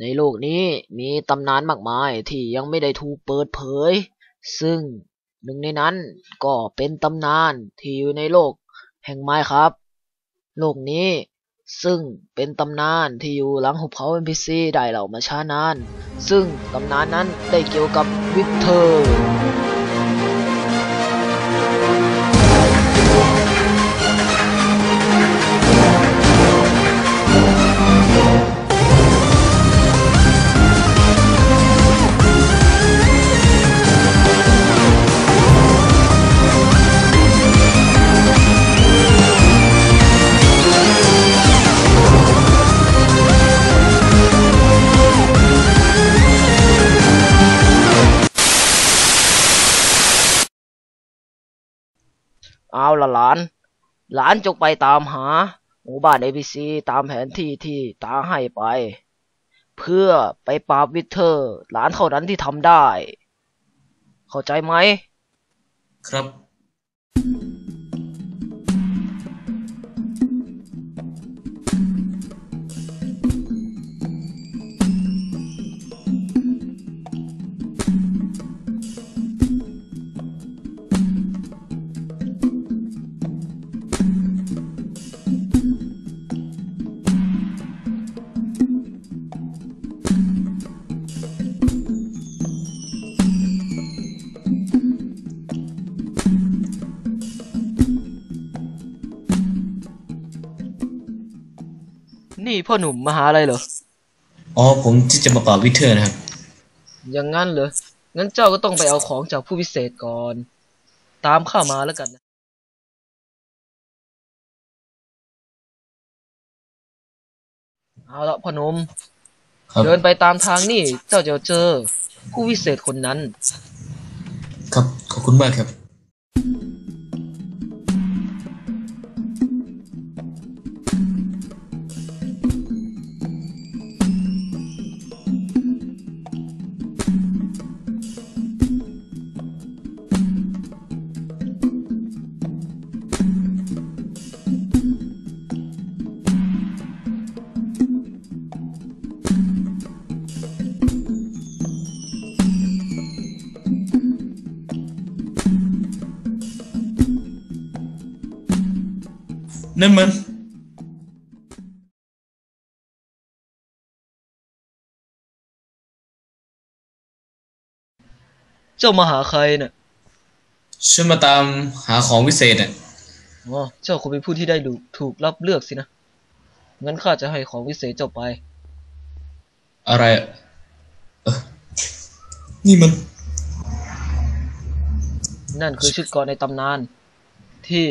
ในโลกนี้มีตำนานมากมายที่ยังไม่ได้ถูกเปิดเผย ซึ่งหนึ่งในนั้นก็เป็นตำนานที่อยู่ในโลกแห่งไม้ครับ โลกนี้ซึ่งเป็นตำนานที่อยู่หลังหุบเขา NPC ได้เล่ามาช้านาน ซึ่งตำนานนั้นได้เกี่ยวกับวิกเตอร์ ละหลาน หลานจงไปตามหา หมู่บ้านเอพีซีตามแผนที่ที่ตาให้ไป เพื่อไปปราบวิเทอร์ หลานเท่านั้นที่ทำได้ เข้าใจไหม ครับ พ่อหนุ่มมาหาอะไรเหรอ อ๋อ ผมที่จะมาปราบวิเทอร์นะครับ อย่างงั้นเหรอ งั้นเจ้าก็ต้องไปเอาของจากผู้พิเศษก่อน ตามข้ามาแล้วกันนะเอาละพ่อหนุ่มครับเดินไปตามทางนี่ เจ้าจะเจอ ผู้วิเศษคนนั้น ครับ ขอบคุณมากครับ นั่นมันเจ้ามาหาใครเนี่ยช่วยมาตามหาของวิเศษอะอ๋อเจ้าคงเป็นผู้ที่ได้ดูถูกรับเลือกสินะ งั้นข้าจะให้ของวิเศษเจ้าไป อะไรอะเออนี่มัน นั่นคือชุดเกราะในตำนาน ที่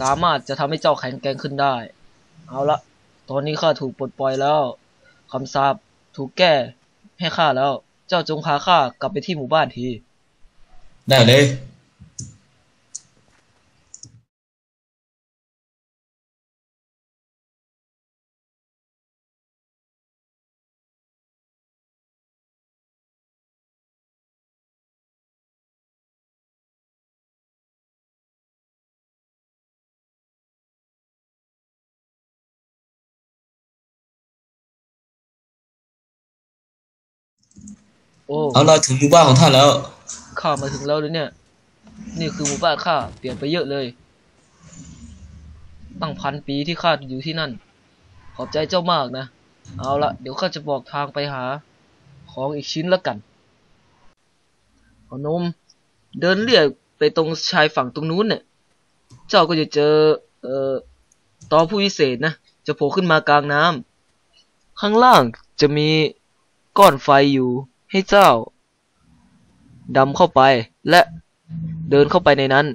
สามารถจะทำให้เจ้าแข็งแกร่งขึ้นได้ เอาละ ตอนนี้ข้าถูกปลดปล่อยแล้วคำสาปถูกแก้ให้ข้าแล้ว เจ้าจงพาข้ากลับไปที่หมู่บ้านที ได้เลย เอาเราถึงหมู่บ้านของท่านแล้ว ข้ามาถึงแล้วเลยเนี่ย นี่คือหมู่บ้านข้าเปลี่ยนไปเยอะเลย ตั้งพันปีที่ข้าอยู่ที่นั่น ขอบใจเจ้ามากนะ เอาละเดี๋ยวข้าจะบอกทางไปหา ของอีกชิ้นละกันเอานม เดินเรียกไปตรงชายฝั่งตรงนู้นเนี่ย เจ้าก็จะเจอ เอ่อตอผู้พิเศษนะ จะโผล่ขึ้นมากลางน้ำข้างล่างจะมีก้อนไฟอยู่ ให้เจ้าดำเข้าไปและเดินเข้าไปในนั้น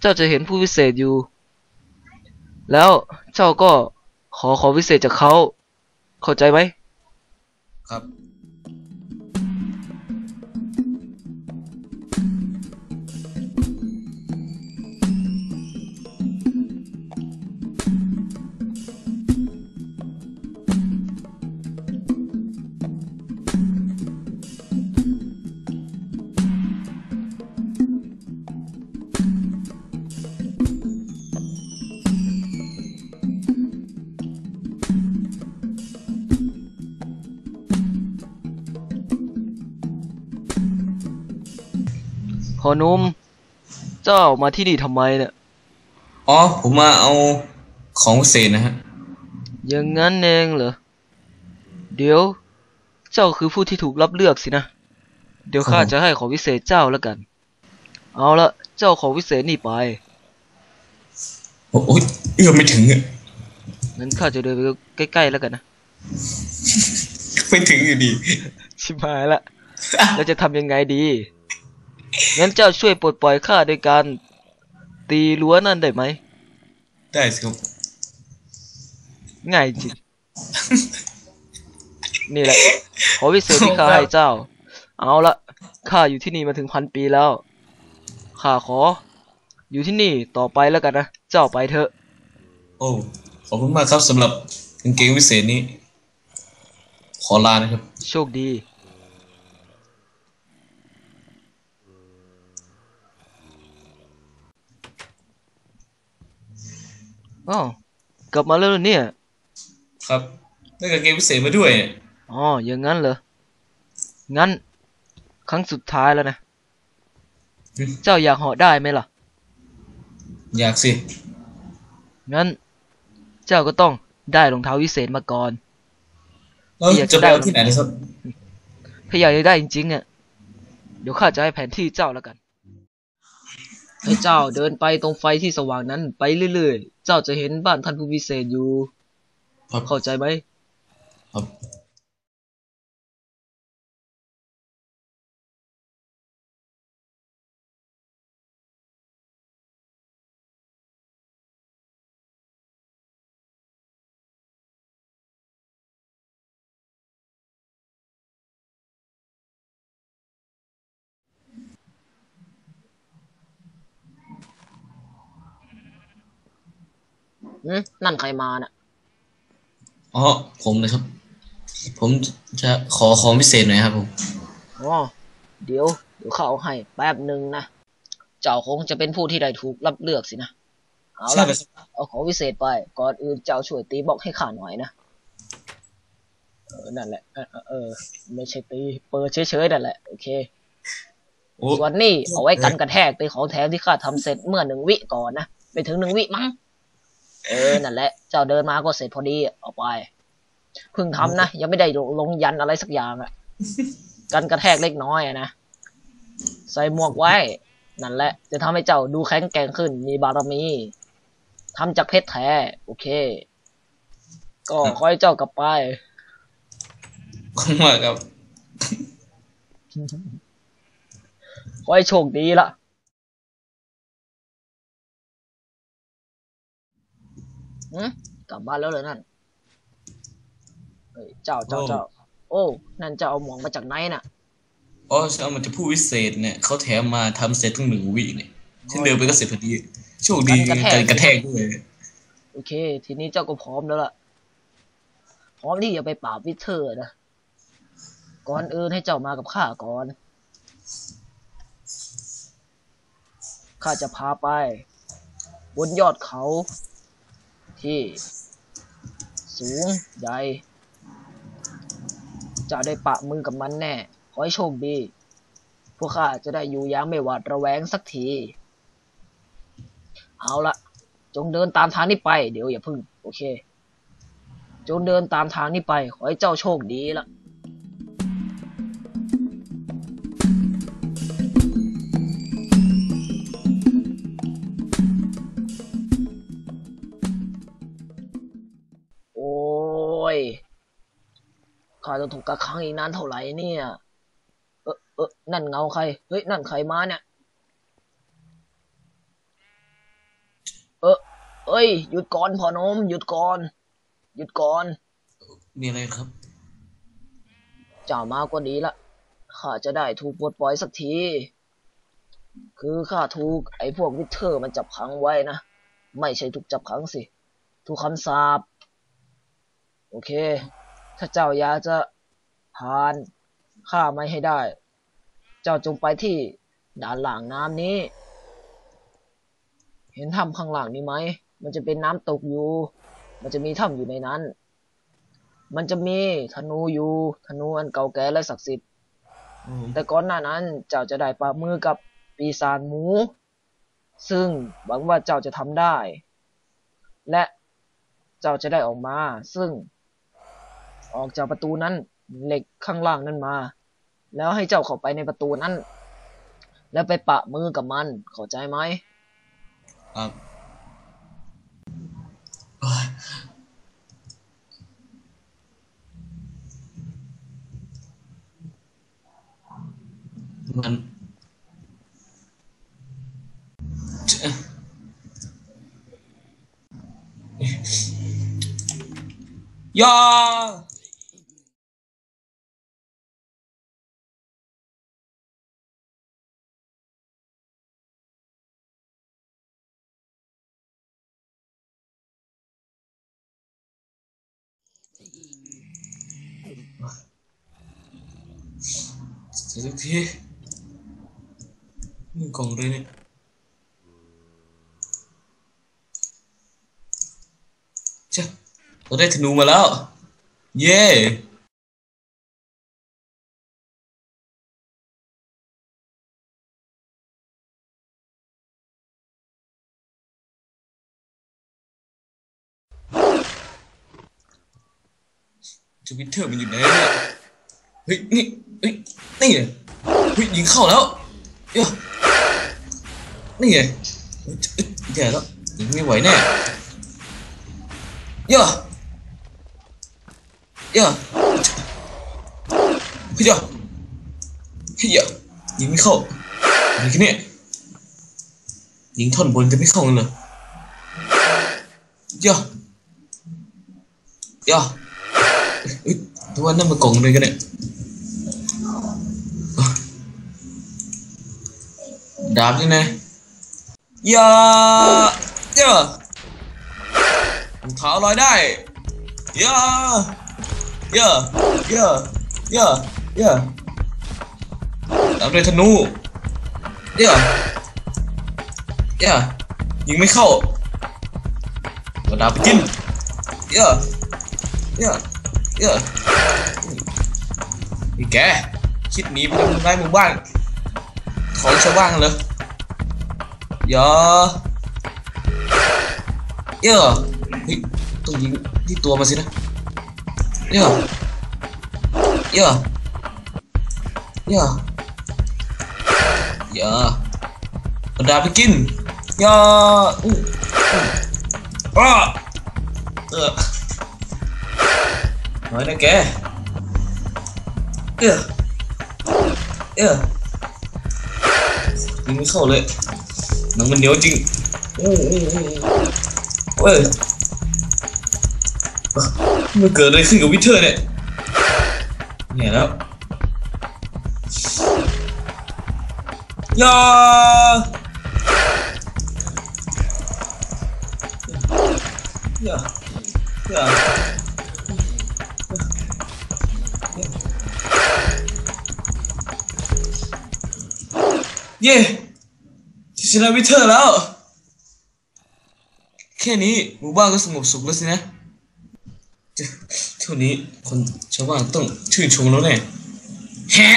เจ้าจะเห็นผู้วิเศษอยู่ แล้วเจ้าก็ขอขอวิเศษจากเขา เข้าใจไหมครับ อหนุ่มเจ้ามาที่นี่ทำไมเนี่ย อ๋อ ผมมาเอาของพิเศษนะฮะ อย่างนั้นเองเหรอ เดี๋ยว เจ้าคือผู้ที่ถูกรับเลือกสินะ เดี๋ยวข้าครับจะให้ของวิเศษเจ้าแล้วกัน เอาละ เจ้าของวิเศษนี่ไป โอ้ยเอื้อมไม่ถึงอะงั้นข้าจะเดินไปใกล้ๆแล้วกันนะ ไม่ถึงอยู่ดี ชิบหายละ แล้วจะทำยังไงดี งั้นเจ้าช่วยปลดปล่อยข้าด้วยการตีรั้วนั่นได้ไหม ได้สิครับ ง่ายจริง นี่แหละ ขอวิเศษที่ข้าให้เจ้า เอาละข้าอยู่ที่นี่มาถึงพันปีแล้ว ข้าขอ อยู่ที่นี่ต่อไปแล้วกันนะ เจ้าไปเถอะ โอ้ ขอบคุณมากครับสำหรับกางเกงวิเศษนี้ ขอลานะครับ โชคดี อ้าวกลับมาแล้วเหรอเนี่ย ครับได้กางเกงวิเศษมาด้วยเนี่ยอ๋ออย่างนั้นเหรอ งั้น ครั้งสุดท้ายแล้วนะ เจ้าอยากเหาะได้ไหมล่ะ อยากสิ งั้น เจ้าก็ต้องได้รองเท้าวิเศษมาก่อนแล้วอยากจะจะไปได้เอาที่ไหนนะครับถ้าอยากจะได้จริงๆอะเดี๋ยวข้าจะให้แผนที่เจ้าแล้วกัน ให้เจ้าเดินไปตรงไฟที่สว่างนั้นไปเรื่อยๆ เจ้าจะเห็นบ้านท่านผู้วิเศษอยู่ ครับ เข้าใจไหม ครับ อืมนั่นใครมาน่ะ อ๋อผมเลยครับ ผมจะขอของพิเศษหน่อยครับผมอ๋อเดี๋ยวเดี๋ยวเขาเอาให้แป๊บหนึ่งนะ เจ้าคงจะเป็นผู้ที่ได้ถูกรับเลือกสินะเอาใช่ละเลยครับเอาของวิเศษไป ก่อนอื่นเจ้าช่วยตีบล็อกให้ข้าหน่อยนะเออนั่นแหละเออเออเออไม่ใช่ตีเปิดเฉยๆนั่นแหละโอเคโอ้ส่วนนี่เอาไว้กันกระแทกเป็นของแถมที่ข้าทำเสร็จเมื่อหนึ่งวิก่อนนะไปถึงหนึ่งวิมั้ง เออ นั่นแหละ เจ้าเดินมาก็เสร็จพอดีเอาไป เพิ่งทำนะ ยังไม่ได้ลงลงยันอะไรสักอย่างอะกันกระแทกเล็กน้อยอะนะ ใส่หมวกไว้ นั่นแหละ จะทำให้เจ้าดูแข็งแกร่งขึ้น มีบารมีทำจากเพชรแท้ โอเค ก็ขอให้เจ้ากลับไปขอบคุณมากครับขอให้โชคดีละ หืมกลับบ้านแล้วเหรอนั่นเฮ้ยเจ้าเจ้าโอ้เจ้าโอ้ นั่นเจ้าเอาหมวกมาจากไหนน่ะอ๋อฉันเอามาจากผู้วิเศษเนี่ยเขาแถมมาทำเสร็จตั้งหนึ่งวิเนี่ยฉันเดินไปก็เสร็จพอดีโชคดีกันกระแทกการกระแทกด้วยโอเค ทีนี้เจ้าก็พร้อมแล้วล่ะ พร้อมที่จะไปปราบวิเทอร์นะก่อนอื่นให้เจ้ามากับข้าก่อนข้าจะพาไป บนยอดเขา ที่สูงใหญ่จะได้ปะมือกับมันแน่ ขอให้โชคดี พวกข้าจะได้อยู่อยังไม่หวาดระแวงสักที เอาละ จงเดินตามทางนี้ไป เดี๋ยวอย่าพึ่ง โอเค จงเดินตามทางนี้ไป ขอให้เจ้าโชคดีละโจะถูกกักขังอีกนานเท่าไหร่เนี่ย เออเออนั่นเงาใคร เฮ้ย นั่นใครมาเนี่ย เออเอ้ย หยุดก่อนพ่อหนม หยุดก่อน หยุดก่อน มีอะไรครับ เจ้ามาก็ดีละ ข้าจะได้ถูกปลดปล่อยสักที คือข้าถูกไอ้พวกวิเทอร์มันจับขังไว้นะ ไม่ใช่ถูกจับขังสิ ถูกคำสาป โอเค ถ้าเจ้าอยากจะผ่านข้าไม่ให้ได้ เจ้าจงไปที่ด่านหล่างน้ำนี้ เห็นถ้ำข้างล่างนี้ไหม มันจะเป็นน้ำตกอยู่ มันจะมีถ้ำอยู่ในนั้น มันจะมีธนูอยู่ ธนูอันเก่าแก่และศักดิ์สิทธิ์ แต่ก่อนหน้านั้น เจ้าจะได้ปะมือกับปีศาจหมู ซึ่งหวังว่าเจ้าจะทำได้ และเจ้าจะได้ออกมา ซึ่ง ออกจากประตูนั้น เหล็กข้างล่างนั้นมา แล้วให้เจ้าเข้าไปในประตูนั้น แล้วไปปะมือกับมัน เข้าใจไหมครับโอ้ยมันเจ๊ยา เสร็จสักทีนี่กล่องเลยเนี่ยเจ้าเราได้ธนูมาแล้ว เย้ ทวิตเตอร์มันอยู่ไหนเนี่ยเฮ้ยนี่เฮ้ยนี่ไงเฮ้ยยิงเข้าแล้วเอ้ยนี่ไงเฮ้ยเยแย่แล้วยิงไม่ไหวแน่เยอะเยอะเฮ้ยเยอะเฮ้ยเยอะยิงไม่เข้าอะไรกันเนี่ยยิงท่อนบนจะไม่เข้าเลยเหรอเยอะเยอะ เอ้ยตัวนั่นมันกล่องเลยกันเนี่ยดาบยังไงเยอะเยอะรองเท้าลอยได้เยอะเยอะเยอะเยอะเยอะตามด้วยธนูเยอะเยอะยิงไม่เข้ากระดาษไปกินเยอะเยอะ เยอะนี่แกคิดหนีไปทำร้ายหมู่บ้านของชาวบ้านเหรอเยอะเยอะเฮ้ยต้องยิงที่ตัวมาสินะเยอะเยอะเยอะเยอะเอาดาไปกินเยอะอู้อู้อ้าเออ น้อยนะแกเออเออยิงไม่เข้าเลยห เย่ที่ชนะวิเทอร์แล้ว แค่นี้หมู่บ้านก็สงบสุขแล้วสินะเท่านี้คนชาวบ้านต้องชื่นชมแล้วแน่แฮะ